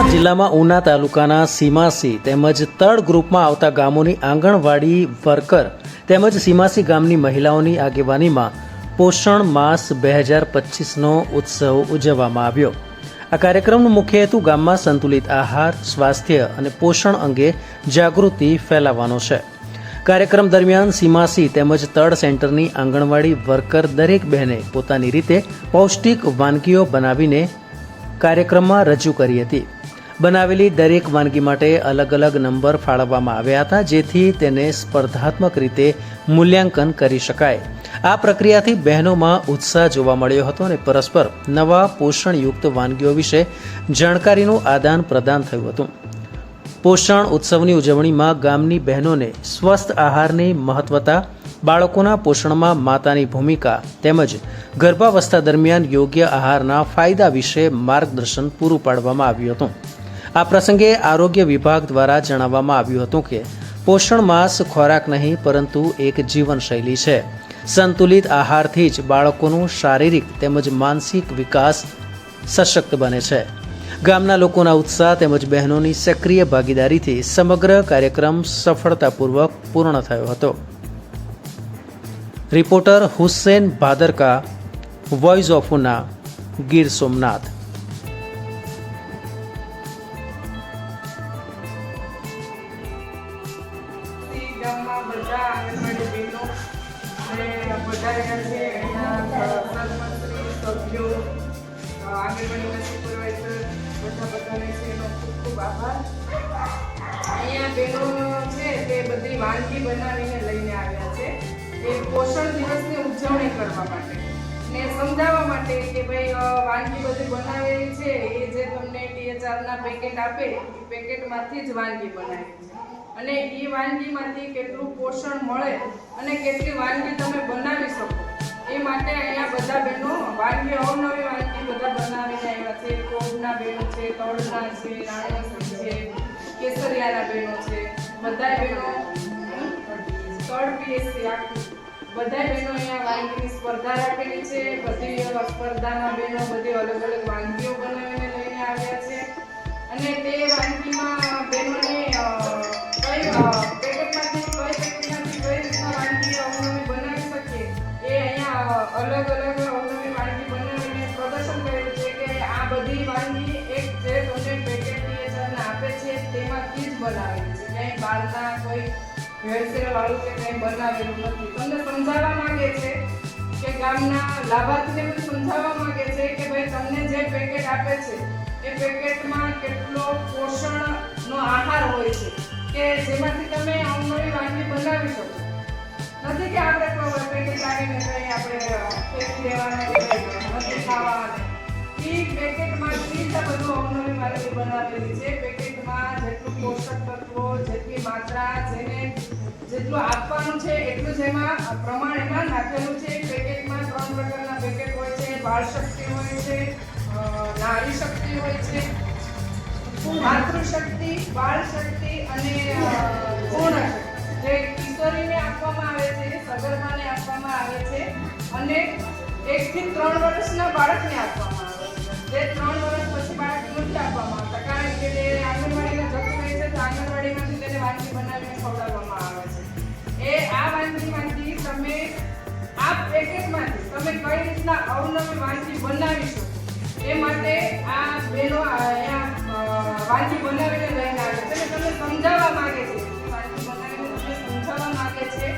સોમનાથ જિલ્લામાં ઉના તાલુકાના સીમાસી તેમજ તળ ગ્રુપમાં આવતા ગામોની આંગણવાડી વર્કર તેમજ સીમાસી ગામની મહિલાઓની આગેવાનીમાં પોષણ માસ બે હજાર પચીસનો ઉત્સવ ઉજવવામાં આવ્યો. આ કાર્યક્રમનો મુખ્ય હેતુ ગામમાં સંતુલિત આહાર, સ્વાસ્થ્ય અને પોષણ અંગે જાગૃતિ ફેલાવવાનો છે. કાર્યક્રમ દરમિયાન સીમાસી તેમજ તળ સેન્ટરની આંગણવાડી વર્કર દરેક બહેને પોતાની રીતે પૌષ્ટિક વાનગીઓ બનાવીને કાર્યક્રમમાં રજૂ કરી હતી. બનાવેલી દરેક વાનગી માટે અલગ અલગ નંબર ફાળવવામાં આવ્યા હતા, જેથી તેને સ્પર્ધાત્મક રીતે મૂલ્યાંકન કરી શકાય. આ પ્રક્રિયાથી બહેનોમાં ઉત્સાહ જોવા મળ્યો હતો અને પરસ્પર નવા પોષણયુક્ત વાનગીઓ વિશે જાણકારીનું આદાન પ્રદાન થયું હતું. પોષણ ઉત્સવની ઉજવણીમાં ગામની બહેનોને સ્વસ્થ આહારની મહત્વતા, બાળકોના પોષણમાં માતાની ભૂમિકા તેમજ ગર્ભાવસ્થા દરમિયાન યોગ્ય આહારના ફાયદા વિશે માર્ગદર્શન પૂરું પાડવામાં આવ્યું હતું. આ પ્રસંગે આરોગ્ય વિભાગ દ્વારા જણાવવામાં આવ્યું હતું કે પોષણ માસ ખોરાક નહીં, પરંતુ એક જીવનશૈલી છે. સંતુલિત આહારથી જ બાળકોનું શારીરિક તેમજ માનસિક વિકાસ સશક્ત બને છે. ગામના લોકોના ઉત્સાહ તેમજ બહેનોની સક્રિય ભાગીદારીથી સમગ્ર કાર્યક્રમ સફળતાપૂર્વક પૂર્ણ થયો હતો. Reporter Hussain Bhadarka voice of Una Gir Somnath. ગામમાં બધા આંગણવાડી બહેનો અને બધા રહ્યા છે અહીંના સરપંચશ્રી સભ્યો આંગણવાડીના સુપરવાઇઝર બધા બધાને છે, એનો ખૂબ ખૂબ આભાર. અહીંયા બહેનો છે તે બધી વાનગી બનાવીને લઈને આવ્યા છે. એ પોષણ દિવસની ઉજવણી કરવા માટે. ને સમજાવવા માટે કે ભાઈ વાનગી બધી બનાવેલી છે. એ જે તમને ટીએચઆરના પેકેટ આપે, એ પેકેટમાંથી જ વાનગી બનાવી. અને એ વાનગીમાંથી કેટલું પોષણ મળે અને કેટલી વાનગી તમે બનાવી શકો. એ માટે અહીંયા બધા બહેનો વાનગી, અવનવી વાનગી બધા બનાવીને આવ્યા છે. કોબના બહેનો છે, તળના છે રાણીસી છે, કેસરિયાના બહેનો છે બધા બહેનો તળ પીએસસી આખું. બધા બહેનો અહીંયા વાનગીની સ્પર્ધા રાખેલી છે. બધી સ્પર્ધામાં બહેનો બધી અલગ અલગ વાનગીઓ બનાવીને લઈને આવ્યા છે. અને તે વાનગીમાં બહેનોને અલગ અલગ અવનવી વાનગી બનાવીને પ્રદર્શન કર્યું છે કે આ બધી વાનગી એક જે તમને પેકેટ ટીએચઆરને આપે છે તેમાંથી જ બનાવેલી છે ક્યાંય બહારના કોઈ ભેળસેળ વાળું કે કંઈ બનાવેલું તમને સમજાવવા માંગે છે કે ગામના લાભાર્થીને બધું સમજાવવા માંગે છે કે ભાઈ તમને જે પેકેટ આપે છે, એ પેકેટમાં કેટલો પોષણનો આહાર હોય છે કે જેમાંથી તમે અવનવી વાનગી બનાવી શકો. નથી કે આપણે કોઈ પેકેટ આવીને કંઈ આપણે ફેંકી દેવાના નથી ખાવાના. એ પેકેટમાંથી જ આ બધું અવનવી વાનગી બનાવેલી છે. પેકેટમાં જેટલું પોષક તત્વો, જેટલી માત્રા, જેને જેટલું આપવાનું છે, એટલું જ એમાં પ્રમાણ એમાં નાખેલું છે. પેકેટમાં ત્રણ પ્રકારના પેકેટ હોય છે. બાળ શક્તિ હોય છે નારી શક્તિ હોય છે. માતૃશક્તિ બાળ શક્તિ અને પૂર્ણ જે કિશોરીને આપવામાં આવે છે, સગર્ભાને આપવામાં આવે છે અને એકથી ત્રણ વર્ષના બાળકને આપવામાં આવે છે. જે ત્રણ વર્ષ પછી બાળકને નથી આપવામાં આવતા. કારણ કે તે આંગણવાડીમાં જતું રહે છે, તો આંગણવાડીમાંથી તેને વાનગી બનાવીને ખવડાવવામાં આવે છે. એ આ વાનગીમાંથી તમે આ પેકેટમાંથી તમે કઈ રીતના અવનવી વાનગી બનાવી શકો? એ માટે આ બેનો અહીંયા વાનગી બનાવીને લઈને આવે છે. તમને સમજાવવા માંગે છે. વાનગી બનાવીને તમને સમજાવવા માંગે છે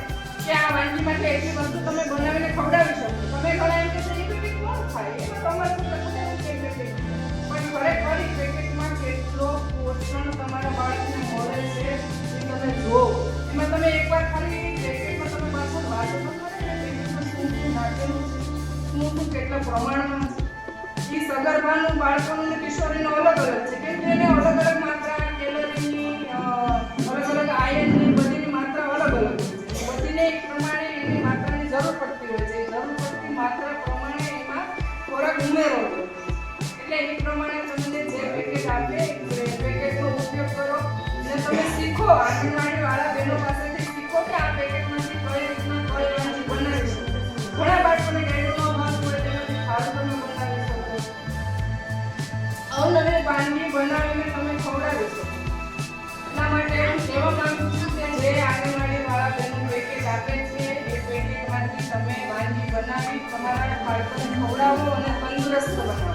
કે આ વાનગીમાંથી એટલી વસ્તુ તમે બનાવીને ખવડાવી શકો. તમે ઘણા એમ કહેશો એ પેકેટ કોણ ખાય? તમારે ખરેખર એ પેકેટમાં કેટલો પોષણ તમારા બાળકને મળે છે તમે જુઓ. એમાં તમે એકવાર ખાલી પેકેટમાં તમે વાંચો શું શું કેટલા પ્રમાણમાં ઈ સગર્ભાનું બાળકોનું અને કિશોરીનું અલગ અલગ છે. કેમ કે એને અલગ અલગ માત્રા, કેલરીની અલગ અલગ આયનની બધીની માત્રા અલગ અલગ છે. બધીને એક પ્રમાણે એની માત્રાની જરૂર પડતી હોય છે. એ જરૂર પડતી માત્રા પ્રમાણે એમાં ખોરાક ઉમેરો એટલે એ પ્રમાણે તમને જે પેકેટ આપે, એ પેકેટનો ઉપયોગ કરો. અને તમે શીખો આંગણવાડી વાળા બહેનો પાસેથી શીખો કે આ પેકેટમાંથી કઈ રીતના કઈ વાનગી બનાવી શકો ઘણા બાળકોને અવનવી વાનગી બનાવીને તમે ખવડાવી શકો એટલા માટે હું કહેવા માંગુ છું કે જે આંગણવાડી વાળા બહેનો પેકેજ આપે છે, એ પેકેજમાંથી તમે વાનગી બનાવી તમારા બાળકોને ખવડાવો અને તંદુરસ્ત બનાવો.